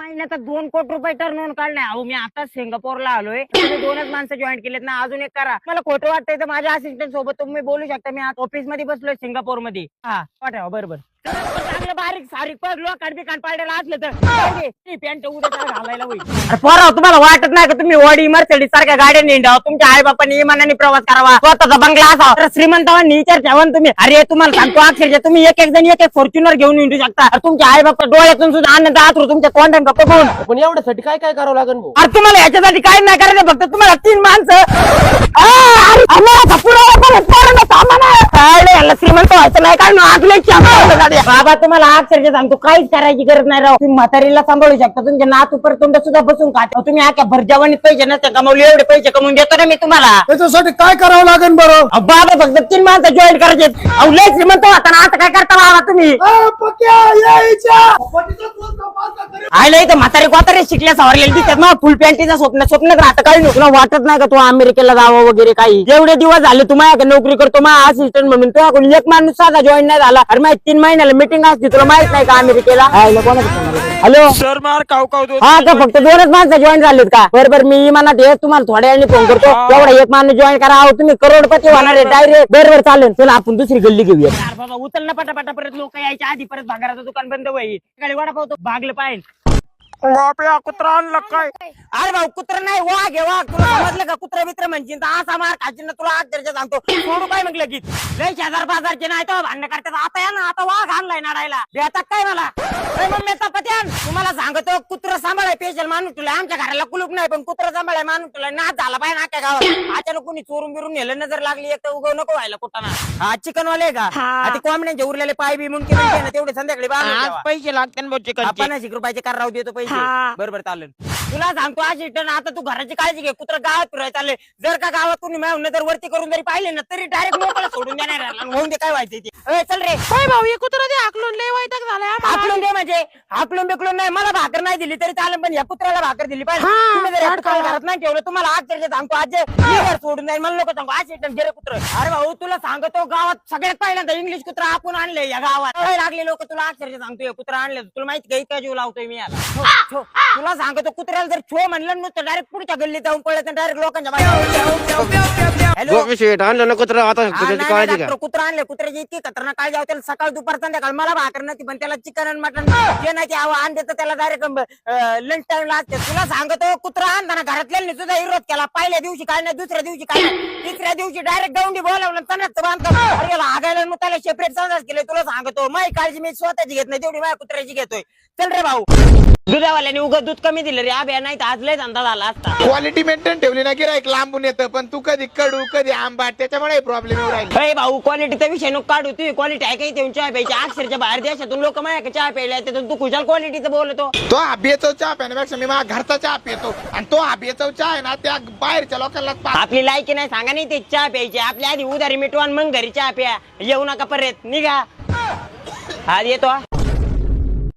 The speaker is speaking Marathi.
महिन्यात दोन कोटी रुपये टर्न काढलाय अहो मी आता सिंगापूरला आलोय. तुम्ही दोनच माणसं जॉईन केलेत ना. अजून एक करा. मला खोटं वाटतंय तर माझ्या असिस्टंट सोबत तुम्ही बोलू शकता. मी आज ऑफिसमध्ये बसलोय सिंगापूरमध्ये हा. पाठवा बरोबर चांगलं बारीक सारीक पग लोकांड बिकांड पाडायला असलं तर पॅन्ट उद्या घालायला होईल. पोरा तुम्हाला वाटत नाही का तुम्ही वडी मर्सडीज सारख्या गाड्या निंडाव? तुमच्या आई बापांनी इमानाने प्रवास करावा. स्वतःचा बंगला असावा. तर श्रीमंतावांनी विचार ठेवा तुम्ही. अरे तुम्हाला सांगतो अक्षरशः तुम्ही एक एक जण एक एक फॉर्च्युनर घेऊन निंडू शकता. तुमच्या आई बापा डोळ्यातून सुद्धा आनंद आतरू तुमच्या तोंडान गप्प बघून. पण एवढ्यासाठी काय काय करावं लागेल भाऊ? अरे तुम्हाला याच्यासाठी काय नाही करायचं फक्त तुम्हाला तीन माणसं. आ, अरे, पोरांना सामान आहे. श्रीमंत व्हायचं नाही काय आगले बाबा तुम्हाला अक्षरशः सांगतो काहीच करायची गरज नाही राव. तुम्ही म्हातारीला सांभाळू शकता तुमच्या नात उपर तोंड सुद्धा बसून खात. तुम्ही आख्या भरजावानी पैसे नसते कमवले एवढे पैसे कमवून देतो ना मी तुम्हाला. त्याच्यासाठी काय करावं लागेल बरं? अहो, बाबा फक्त तीन माणसं जॉईन करायचे. अहो लय श्रीमंत होता ना आता काय करता बाबा तुम्ही? आ, पक्या, यायच्या. तोच तपासला तरी म्हातारे कोतारे शिकल्या सवरलेले दिसतात ना. फुल पॅन्टीचं स्वप्न स्वप्न राहतं काही नको तुला वाटत नाही का तू अमेरिकेला जावं वगैरे काही? जेवढे दिवस झाले तू माझ्याकडे नोकरी करतो माझा असिस्टंट म्हणून. तुझ्या कोणी एक माणूस साधा जॉईन नाही झाला. अरे माहिती तीन महिन्याला मिटिंग असते तुला माहीत नाही का अमेरिकेला? हॅलो सर मार काव काव हा का फक्त दोनच माणसं जॉईन झालेत का? बरोबर मी इमानात येत तुम्हाला थोड्या वेळाने फोन करतो. एवढा एक माणूस जॉईन करा. अहो, तुम्ही करोडपती होणार आहे डायरेक्ट बरोबर चालेल. चला आपण दुसरी गल्ली घेऊया. बाबा उचल ना पटापटा परत. लोक यायच्या आधी परत भागाराचं दुकान बंद होईल. वडापाव तो भागलं पाहिजे. बापया कुत्रा आणला काय? अरे भाऊ कुत्र नाही वाघ आहे वाघ. तुला समजलं का? कुत्र मित्र तर असा मार खाशील ना तुला अक्षरशः सांगतो. सोडू काय म्हटलं की लय शेजार बाजारचे नाही तर भांडण करतात. आता या ना आता वाघ आणलाय नाडायला. देतात काय मला? अरे मम्मी पत्यान तुम्हाला सांगतो कुत्र सांभाळाय पेशल माणूस तुला. आमच्या घराला कुलूप नाही पण कुत्र सांभाळाय माणूस तुला. नाच झाला पाहिजे नाक्या गावात. अचानक कुणी चोरून बिरून नेलं नजर लागली एक तर उगव नको व्हायला कुठं हा चिकन वाले का? हा, ते कोंबड्यांचे उरलेले पाय बी ना तेवढे संध्याकाळी. पैसे लागते चिकन पन्नास रुपयाचे कर राहू देतो पैसे. हा. बरोबर चालेल. तुला सांगतो आज रिटर्न आता तू घराची काळजी घे. कुत्र गावात फिरायला चालले. जर का गावात कोणी मिळवून जर वरती करून जरी पाहिले ना तरी डायरेक्ट मोकळा सोडून देणार. आणि होऊन दे काय व्हायचं ते. ए, चल रे. काय भाऊ हे कुत्रा ते हाकलून लय वैताग झालाय आम्हाला. हाकलून दे म्हणजे. हाकलून बिकलून नाही मला भाकर नाही दिली तरी चालेल पण या कुत्र्याला भाकर दिली पाहिजे. हा, तुम्ही जर या वाट कुत्र्याला करा. घरात नाही ठेवलं तुम्हाला अक्षरशः सांगतो आज जे लिव्हर सोडून जाईल मला लोक सांगतो आज रिटर्न गेले कुत्र. अरे भाऊ तुला सांगतो गावात सगळ्यात पहिल्यांदा इंग्लिश कुत्रा आपण आणले या गावात. लागले लोक तुला अक्षरशः सांगतो हे कुत्रा आणले तुला माहिती का इतका जीव लावतोय मी याला? छो, छो. तुला सांगतो कुत्र्याला जर छो म्हणलं नुसतं डायरेक्ट पुढच्या गल्लीत जाऊन पळत डायरेक्ट लोकांच्या हॅलो गोपी शेठ आणलं ना कुत्रा आता त्याची नाही, काळजी नाही, घ्या. डॉक्टर, कुत्रा आणले कुत्र्याची इतकी खतरनाक काळजी आहे, त्याला सकाळ दुपार संध्याकाळ मला भाकर नव्हती पण त्याला चिकन आणि मटन जे नाही ते आव- आणते तर त्याला डायरेक्ट लंच टाइमला असते. तुला सांगतो कुत्रा आणताना घरातल्यांनी सुद्धा विरोध केला. पहिल्या दिवशी काय नाही दुसऱ्या दिवशी काय नाही. तिसऱ्या दिवशी डायरेक्ट गौंडी बोलावलं तणाच बांधतो अरे याला हागायला मग त्याला सेपरेट संदास केले. तुला सांगतो माझी काळजी मी स्वतःची घेत नाही तेवढी माझ्या कुत्र्याची घेतोय. चल रे भाऊ. दुधावाल्याने उगं दूध कमी दिलं रे. आब्या नाही तर आज लय धंदा झाला असता. क्वालिटी मेंटेन ठेवली ना गिरायक लांबून येतं. पण तू कधी कडू कधी आंबाट त्याच्यामुळे प्रॉब्लेम येऊ राहिले. अरे भाऊ क्वालिटीचा विषय नको काढू. तू क्वालिटी आहे काही चहा प्यायची? अक्षरच्या बाहेर देशातून लोक माझ्या चहा प्यायला येतात तू कुशाल क्वालिटीचं बोलतो? तो आबियचव चहा पिण्यापेक्षा मी माझ्या घरचा चहा पितो. आणि तो आबियचव चहा आहे ना त्या बाहेरच्या लोकांना पा- आपली लायकी नाही सांगा नाही ते चहा प्यायची. आपल्या आधी उधारी मिटवा आणि मग घरी चहा प्या. येऊ नका परत निघा. आज येतो हा.